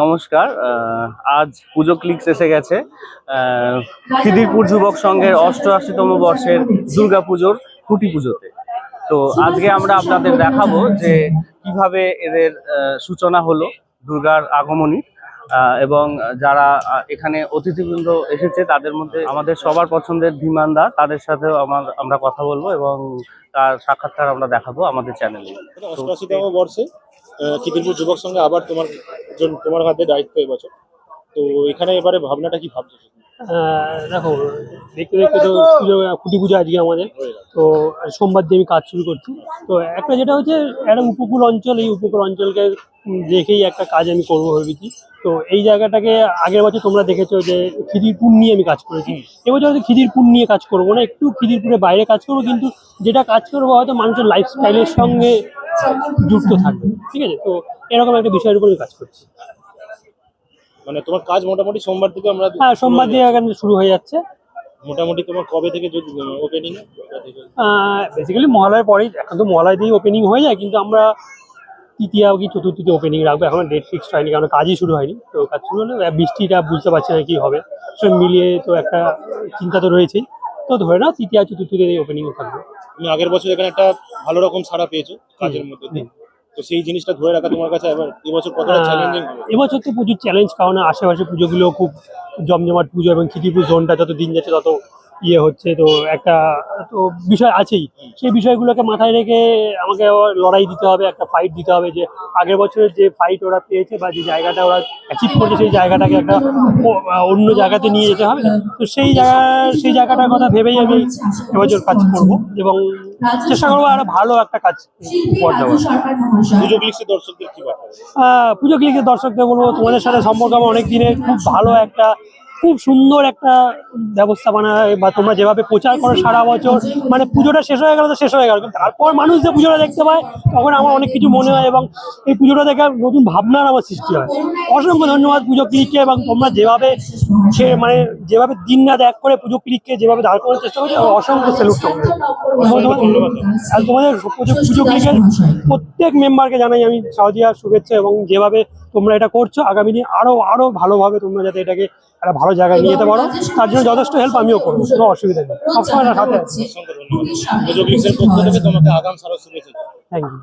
নমস্কার আজ পুজো ক্লিক্স এসে গেছে। খিদিরপুর যুবক সংঘের অষ্টআশিতম বর্ষের দুর্গাপুজোর খুঁটি পুজোতে। তো আজকে আমরা আপনাদের দেখাবো যে কীভাবে এদের সূচনা হলো দুর্গার আগমনী। এবং যারা এখানে অতিথিবৃন্দ এসেছে, তাদের মধ্যে আমাদের সবার পছন্দের ধীমানদা তাদের সাথেও আমার, আমরা কথা বলব এবং তার সাক্ষাৎকার আমরা দেখাবো আমাদের চ্যানেলে বর্ষে? খিদিরপুর যুবক সঙ্গে আবার তোমার জন্য তোমার হাতে দায়িত্ব এবছর। তো এখানে এবারে ভাবনাটা কি ভাবছ? দেখো দেখতে দেখতে তো পুজো খুঁটি পুজো আজকে আমাদের। তো সোমবার দিয়ে আমি কাজ শুরু করছি। তো একটা যেটা হচ্ছে একটা উপকূল অঞ্চল এই উপকূল অঞ্চলকে দেখেই একটা কাজ আমি করব ভেবেছি। তো এই জায়গাটাকে আগের বছর তোমরা দেখেছ যে খিদিরপুর নিয়ে আমি কাজ করেছি। এবছর হয়তো খিদিরপুর নিয়ে কাজ করব না একটু খিদিরপুরের বাইরে কাজ করব কিন্তু যেটা কাজ করব হয়তো মানুষের লাইফস্টাইলের সঙ্গে যুক্ত থাকবে। ঠিক আছে? তো এরকম একটা বিষয়ের উপরে কাজ করছি। মানে তোমার কাজ মোটামুটি সোমবার থেকে আমরা হ্যাঁ সোমবার দিয়ে এখানে শুরু হয়ে যাচ্ছে। মোটামুটি তোমার কবে থেকে যদি ওপেনিং বেসিক্যালি মহালয়ের পরেই এখন তো মহালয় দিয়েই ওপেনিং হয়ে যায় কিন্তু আমরা তৃতীয়া কি চতুর্থীতে ওপেনিং রাখব। এখন ডেট ফিক্সড হয়নি কারণ কাজই শুরু হয়নি। তো কাজ শুরু হলে বৃষ্টিটা বুঝতে পারছি না কি হবে। সব মিলিয়ে তো একটা চিন্তা তো রয়েছেই। তো ধরে নাও তৃতীয়া চতুর্থীতে ওপেনিং থাকবে। তুমি আগের বছর এখানে একটা ভালো রকম সাড়া পেয়েছ কাজের মধ্যে দিয়ে। তো সেই জিনিসটা ধরে রাখা তোমার কাছে এবার এবছর কতটা চ্যালেঞ্জিং এবছর তো প্রচুর চ্যালেঞ্জ কারণ আশেপাশে পুজোগুলো খুব জমজমাট পুজো এবং খিদিপুর জোনটা যত দিন যাচ্ছে তত ইয়ে হচ্ছে তো একটা তো বিষয় আছেই। সেই বিষয়গুলোকে মাথায় রেখে আমাকে লড়াই দিতে হবে একটা ফাইট দিতে হবে যে আগের বছরের যে ফাইট ওরা পেয়েছে বা যে জায়গাটা ওরা অ্যাচিভ করেছে সেই জায়গাটাকে একটা অন্য জায়গাতে নিয়ে যেতে হবে। তো সেই জায়গা সেই জায়গাটার কথা ভেবেই আমি এবছর কাজ করব এবং চেষ্টা করব আরও ভালো একটা কাজ উপহার দেওয়ার। পুজো ক্লিক্সের দর্শকদের কি পুজো ক্লিকের দর্শকদের বলব তোমাদের সাথে সম্পর্ক আমার অনেক দিনের খুব ভালো একটা খুব সুন্দর একটা ব্যবস্থাপনা বা তোমরা যেভাবে প্রচার করো সারা বছর মানে পুজোটা শেষ হয়ে গেল তো শেষ হয়ে গেল। তারপর মানুষ যে পুজোটা দেখতে পায়, তখন আমার অনেক কিছু মনে হয় এবং এই পুজোটা দেখে নতুন ভাবনার আমার সৃষ্টি হয়। অসংখ্য ধন্যবাদ পুজো ক্লিককে এবং তোমরা যেভাবে সে মানে যেভাবে দিন রাত এক করে পুজো ক্লিককে যেভাবে দাঁড় করার চেষ্টা করছ অসংখ্য সেলুট আর তোমাদের পুজো পুজো ক্লিকের প্রত্যেক মেম্বারকে জানাই আমি সাউদিয়া শুভেচ্ছা এবং যেভাবে তোমরা এটা করছ, আগামী দিন আরও আরও ভালোভাবে তোমরা যাতে এটাকে একটা ভালো জায়গায় নিয়ে যেতে পারো। তার জন্য যথেষ্ট হেল্প আমিও করব। কোনো অসুবিধা নেই। সবসময় আমার সাথে আছি। Thank you